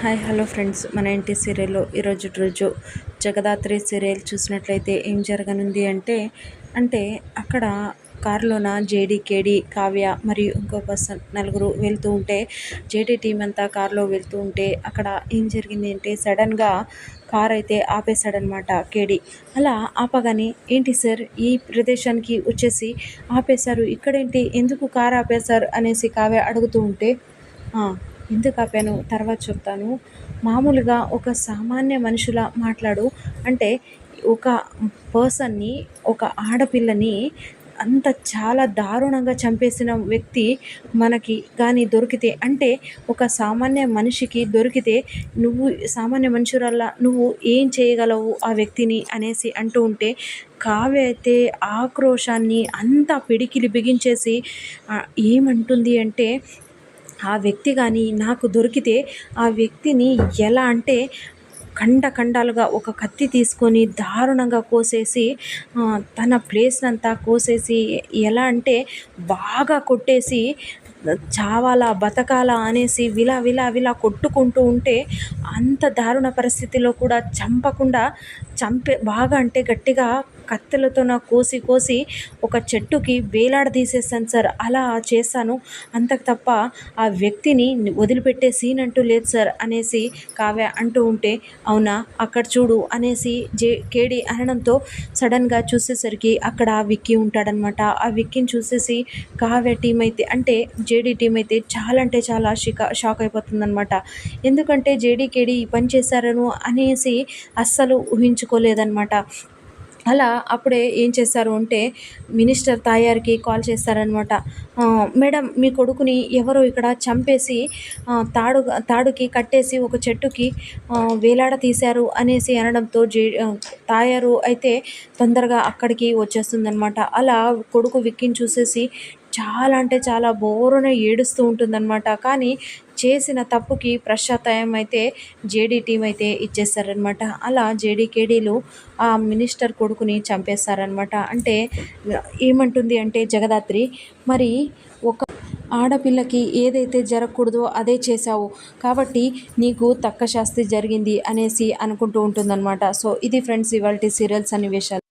Hi hello friends. మన ఇంటి సీరియల్లో ఈరోజు రోజు జగదాత్రి సీరియల్ చూసినట్లయితే ఏం జరగనుంది అంటే అంటే అక్కడ కారులోన జేడీ కేడీ కావ్య మరియు ఇంకో పర్సన్ నలుగురు వెళ్తూ ఉంటే జేడీ టీం అంతా కారులో వెళ్తూ ఉంటే అక్కడ ఏం జరిగింది అంటే సడన్గా కార్ అయితే ఆపేశాడనమాట కేడీ. అలా ఆపగానే ఏంటి సార్ ఈ ప్రదేశానికి వచ్చేసి ఆపేశారు. ఇక్కడేంటి? ఎందుకు కార్ ఆపేశారు? అనేసి కావ్య అడుగుతూ ఉంటే ఎందుకు ఆపాను తర్వాత చెప్తాను. మామూలుగా ఒక సామాన్య మనుషుల మాట్లాడు. అంటే ఒక పర్సన్ని ఒక ఆడపిల్లని అంత చాలా దారుణంగా చంపేసిన వ్యక్తి మనకి కానీ దొరికితే అంటే ఒక సామాన్య మనిషికి దొరికితే నువ్వు సామాన్య మనుషులల్లా నువ్వు ఏం చేయగలవు ఆ వ్యక్తిని అనేసి అంటూ ఉంటే కావ్య అయితే ఆక్రోశాన్ని అంతా పిడికిలి బిగించేసి ఏమంటుంది అంటే ఆ వ్యక్తి కానీ నాకు దొరికితే ఆ వ్యక్తిని ఎలా అంటే ఖండ ఖండాలుగా ఒక కత్తి తీసుకొని దారుణంగా కోసేసి తన ప్లేస్నంతా కోసేసి ఎలా అంటే బాగా కొట్టేసి చావాలా బతకాలా అనేసి విలా విలా విలా కొట్టుకుంటూ ఉంటే అంత దారుణ పరిస్థితిలో కూడా చంపకుండా చంపే బాగా అంటే గట్టిగా కత్తెలతో కోసి కోసి ఒక చెట్టుకి వేలాడదీసేసాను సార్. అలా చేశాను. అంతకు తప్ప ఆ వ్యక్తిని వదిలిపెట్టే సీన్ అంటూ లేదు సార్ అనేసి కావ్య అంటూ ఉంటే అవునా? అక్కడ చూడు అనేసి జే కేడి అనడంతో సడన్గా చూసేసరికి అక్కడ విక్కీ ఉంటాడనమాట ఆ విక్కీని చూసేసి కావ్య టీం అయితే అంటే జేడీ టీం అయితే చాలా అంటే చాలా షికా షాక్ అయిపోతుందనమాట ఎందుకంటే జేడీ కేడి ఈ పని చేశారను అనేసి అస్సలు ఊహించుకోలేదనమాట అలా అప్పుడే ఏం చేశారు అంటే మినిస్టర్ తాయారికి కాల్ చేస్తారనమాట మేడం మీ కొడుకుని ఎవరో ఇక్కడ చంపేసి తాడు తాడుకి కట్టేసి ఒక చెట్టుకి వేలాడ తీశారు అనేసి అనడంతో జే తాయారు అయితే తొందరగా అక్కడికి వచ్చేస్తుందనమాట అలా కొడుకు విక్కిని చూసేసి చాలా అంటే చాలా బోరున ఏడుస్తూ ఉంటుందన్నమాట. కానీ చేసిన తప్పుకి పశ్చాత్తాయం అయితే జేడీ టీం అయితే ఇచ్చేస్తారనమాట అలా జేడీకేడీలు ఆ మినిస్టర్ కొడుకుని చంపేస్తారనమాట అంటే ఏమంటుంది అంటే జగదాత్రి మరి ఒక ఆడపిల్లకి ఏదైతే జరగకూడదో అదే చేశావు. కాబట్టి నీకు తక్క శాస్తి జరిగింది అనేసి అనుకుంటూ ఉంటుందన్నమాట. సో ఇది ఫ్రెండ్స్ ఇవాళ సీరియల్స్ సన్నివేశాలు.